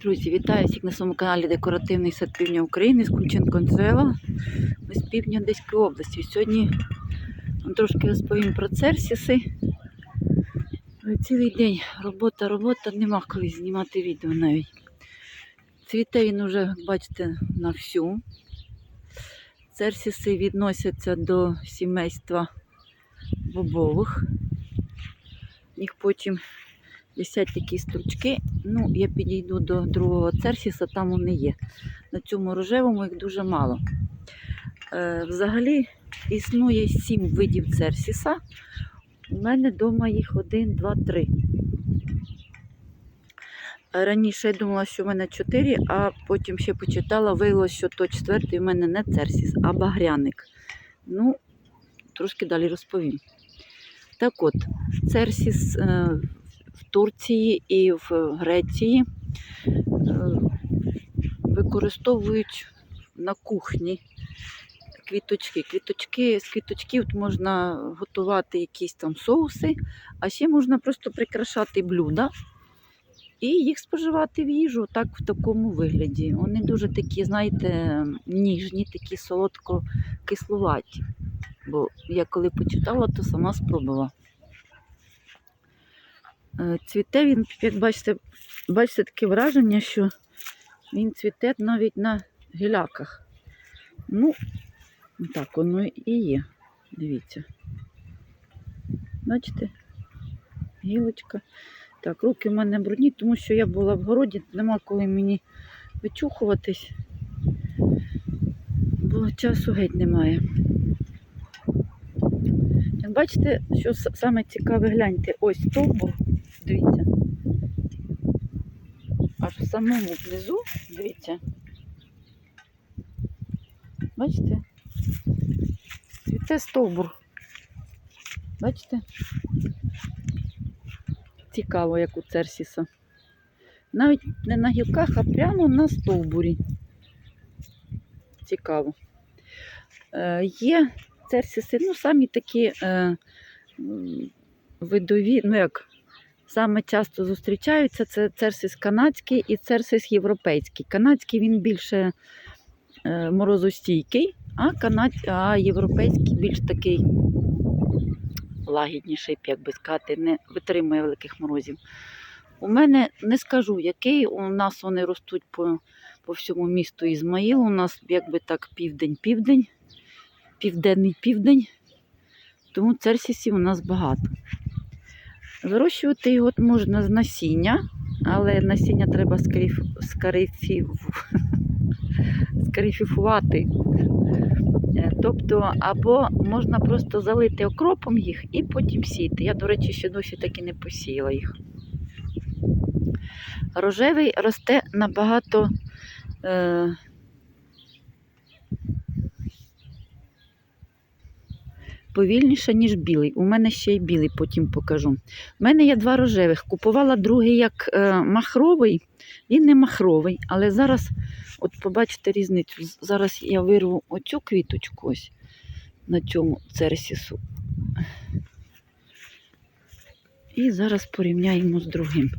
Друзі, вітаю всіх на своєму каналі Декоративний сад Півдня України з Кумченко-Нцела. Ми з півдня Одеської області. Сьогодні вам трошки розповім про церсіси. Цілий день робота, робота, нема коли знімати відео навіть. Цвіте він уже, бачите, на всю. Церсіси відносяться до сімейства бобових. Їх потім висять такі стручки. Ну, я підійду до другого церсіса, там вони є. На цьому рожевому їх дуже мало. Е, взагалі існує сім видів церсіса. У мене вдома їх один, два, три. Раніше я думала, що в мене чотири, а потім ще почитала, виявилося, що то четвертий в мене не церсіс, а багряник. Ну, трошки далі розповім. Так от, церсіс е, в Турції і в Греції е, використовують на кухні квіточки. Квіточки з квіточків можна готувати якісь там соуси, а ще можна просто прикрашати блюда і їх споживати в їжу так в такому вигляді. Вони дуже такі, знаєте, ніжні, такі солодко-кисловаті. Бо я коли почитала, то сама спробувала. Е, Цвіте він, як бачите, бачите таке враження, що він цвіте навіть на гіляках. Ну, так воно і є. Дивіться. Бачите? Гілочка. Так, руки в мене брудні, тому що я була в городі, нема коли мені вичухуватись, бо часу геть немає. Як бачите, що саме цікаве, гляньте, ось стовбур, дивіться. Аж в самому внизу, дивіться. Бачите? Цвіте стовбур. Бачите? Цікаво, як у церсіса. Навіть не на гілках, а прямо на стовбурі. Цікаво. Е, є церсіси, ну, самі такі е, видові, ну як, саме часто зустрічаються, це церсис канадський і церсис європейський. Канадський він більше е, морозостійкий, а, канад... а європейський більш такий лагідніший, як би сказати, не витримує великих морозів. У мене не скажу, який. У нас вони ростуть по, по всьому місту Ізмаїл. У нас якби так південь-південь, південний південь. Тому церсісів у нас багато. Вирощувати його можна з насіння, але насіння треба скариф... скарифів... скарифіфувати. Е, Тобто, або можна просто залити окропом їх і потім сіяти. Я, до речі, ще досі так і не посіяла їх. Рожевий росте набагато е, повільніше, ніж білий. У мене ще й білий, потім покажу. У мене є два рожевих. Купувала другий як е, махровий, він не махровий, але зараз, от побачите різницю. Зараз я вирву оцю квіточку ось на цьому церсісу. І зараз порівняємо з другим.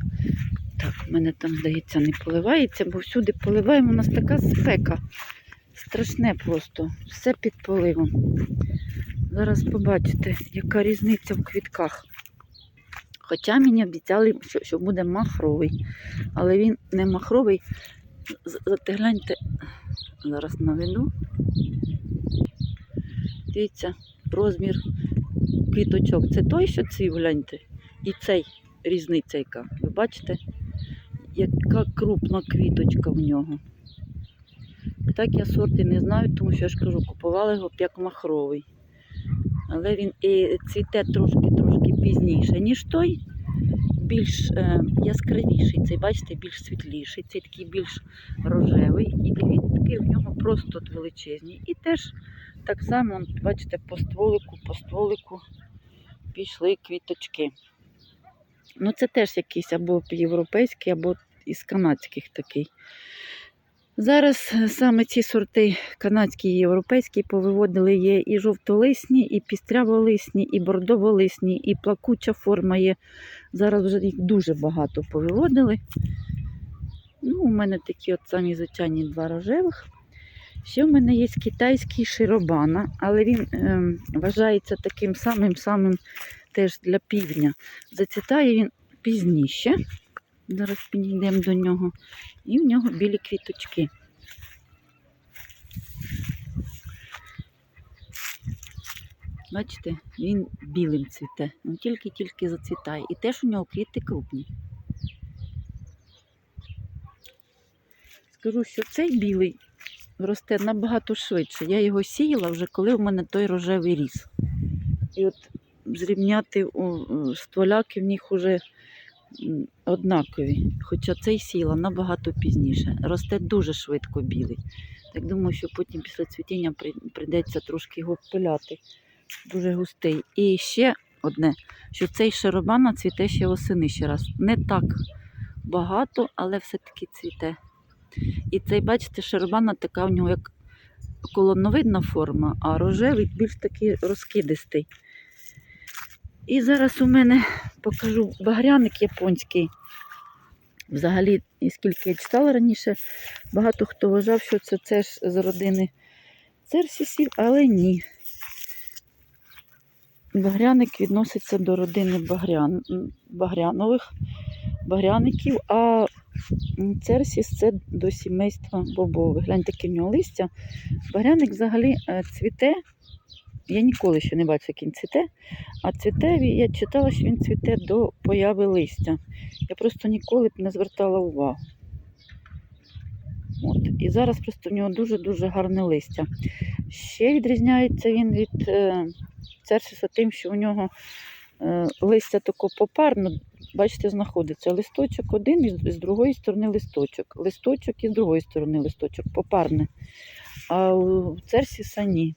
Так, в мене там, здається, не поливається, бо всюди поливаємо. У нас така спека. Страшне просто. Все під поливом. Зараз побачите, яка різниця в квітках. Хоча мені обіцяли, що, що буде махровий. Але він не махровий. Зате гляньте, зараз наведу. Дивіться, розмір квіточок. Це той, що цвів, гляньте. І цей різниця яка. Ви бачите? Яка крупна квіточка в нього. Так я сорти не знаю, тому що я ж кажу, купувала його як махровий. Але він і цвіте трошки-трошки пізніше, ніж той. Більш е, яскравіший, цей, бачите, більш світліший, цей такий більш рожевий. І квітки в нього просто величезні. І теж так само, бачите, по стволику, по стволику пішли квіточки. Ну, це теж якийсь або європейський, або із канадських такий. Зараз е, саме ці сорти канадські і європейські повиводили є і жовтолисні, і пістряволисні, і бордоволисні, і плакуча форма є. Зараз вже їх дуже багато повиводили. Ну, у мене такі от самі звичайні два рожевих. Ще в мене є китайський широбана, але він ем, вважається таким самим-самим теж для півдня. Зацвітає він пізніше. Зараз підійдемо до нього. І в нього білі квіточки. Бачите, він білим цвіте. Він тільки-тільки зацвітає. І теж у нього квіти крупні. Скажу, що цей білий росте набагато швидше. Я його сіяла вже коли в мене той рожевий ріс. І от зрівняти у стволяки в них уже однакові. Хоча цей сіла набагато пізніше. Росте дуже швидко білий. Так думаю, що потім після цвітіння прийдеться трошки його пиляти. Дуже густий. І ще одне, що цей шаробана цвіте ще восени ще раз. Не так багато, але все-таки цвіте. І цей, бачите, шарабана така у нього як колоновидна форма, а рожевий більш такий розкидистий. І зараз у мене покажу багряник японський. Взагалі, скільки я читала раніше, багато хто вважав, що це теж з родини церсісів, але ні. Багряник відноситься до родини багрян... багрянових багряників, а Церсіс це до сімейства бобових. Гляньте, яке в нього листя. Багряник взагалі е, цвіте. Я ніколи ще не бачила, як він цвіте. А цвіте, я читала, що він цвіте до появи листя. Я просто ніколи б не звертала увагу. От. І зараз просто в нього дуже-дуже гарне листя. Ще відрізняється він від е, церсиса тим, що у нього е, листя тако попарно, бачите, знаходиться листочок один і з другої сторони листочок. Листочок і з другої сторони листочок, попарне. А у церсіса ні.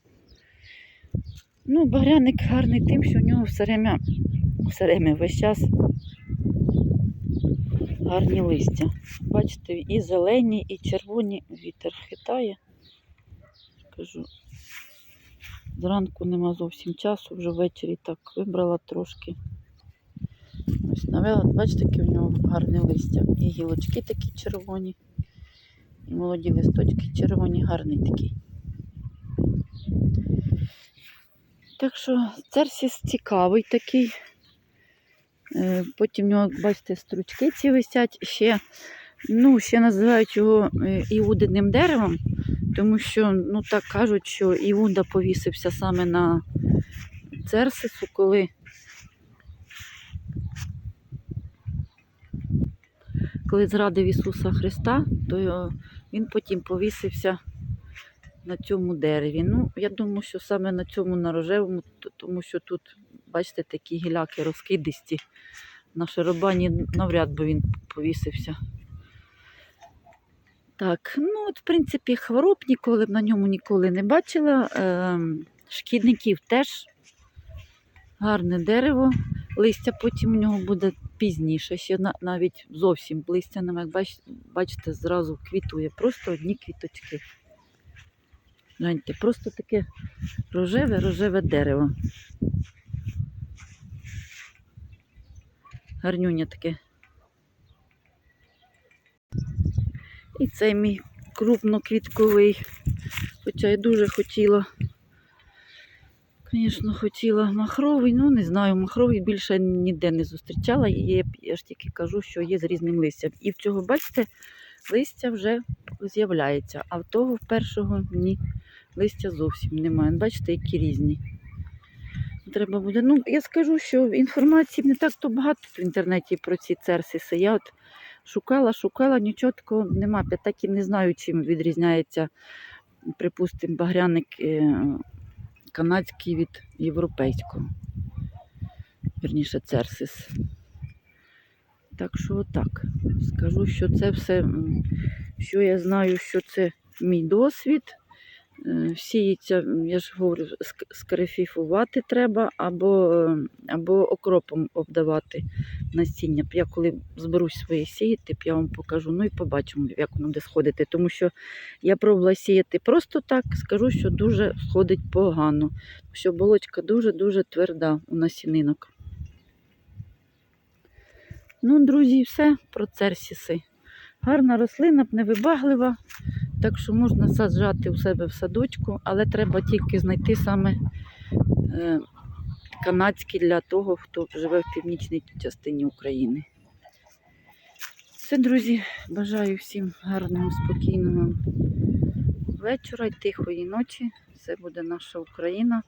Ну, багряник гарний тим, що у нього все время, все время весь час гарні листя. Бачите, і зелені, і червоні вітер хитає. Кажу, зранку нема зовсім часу, вже ввечері так вибрала трошки. Ось навела, бачите, яке в нього гарне листя. І гілочки такі червоні, і молоді листочки червоні, гарний такий. Так що церсіс цікавий такий. Е, Потім в нього, бачите, стручки ці висять. Ще, ну, ще називають його е, іудиним деревом, тому що, ну так кажуть, що Іуда повісився саме на церсису, коли коли зрадив Ісуса Христа, то він потім повісився на цьому дереві. Ну, я думаю, що саме на цьому на рожевому, тому що тут, бачите, такі гіляки розкидисті. На шарабані навряд би він повісився. Так, ну от, в принципі, хвороб ніколи на ньому ніколи не бачила. Ем, шкідників теж гарне дерево. Листя потім у нього буде пізніше, ще навіть зовсім листя. Як бачите, зразу квітує. Просто одні квіточки. Гляньте, просто таке рожеве, рожеве дерево. Гарнюня таке. І цей мій крупноквітковий. Хоча я дуже хотіла, звісно, хотіла махровий, ну не знаю, махровий більше ніде не зустрічала. Є, я ж тільки кажу, що є з різним листям. І в цього, бачите, листя вже з'являється, а в того в першого ні, листя зовсім немає. Бачите, які різні. Треба буде. Ну, я скажу, що інформації не так то багато в інтернеті про ці церсиси. Я от шукала, шукала, нічого такого немає. Я так і не знаю, чим відрізняється, припустимо, багряник е, канадський від європейського. Вірніше, церсис. Так що отак. Скажу, що це все, що я знаю, що це мій досвід. Е, Сіється, я ж говорю, ск- скарифіфувати треба або, е, або окропом обдавати насіння. Я коли зберусь своє сіяти, я вам покажу. Ну і побачимо, як воно буде сходити. Тому що я пробувала сіяти просто так, скажу, що дуже сходить погано. Що болочка дуже-дуже тверда у насінинок. Ну, друзі, все про церсіси. Гарна рослина, невибаглива, так що можна саджати у себе в садочку, але треба тільки знайти саме е, канадські для того, хто живе в північній частині України. Все, друзі, бажаю всім гарного, спокійного вечора і тихої ночі. Це буде наша Україна.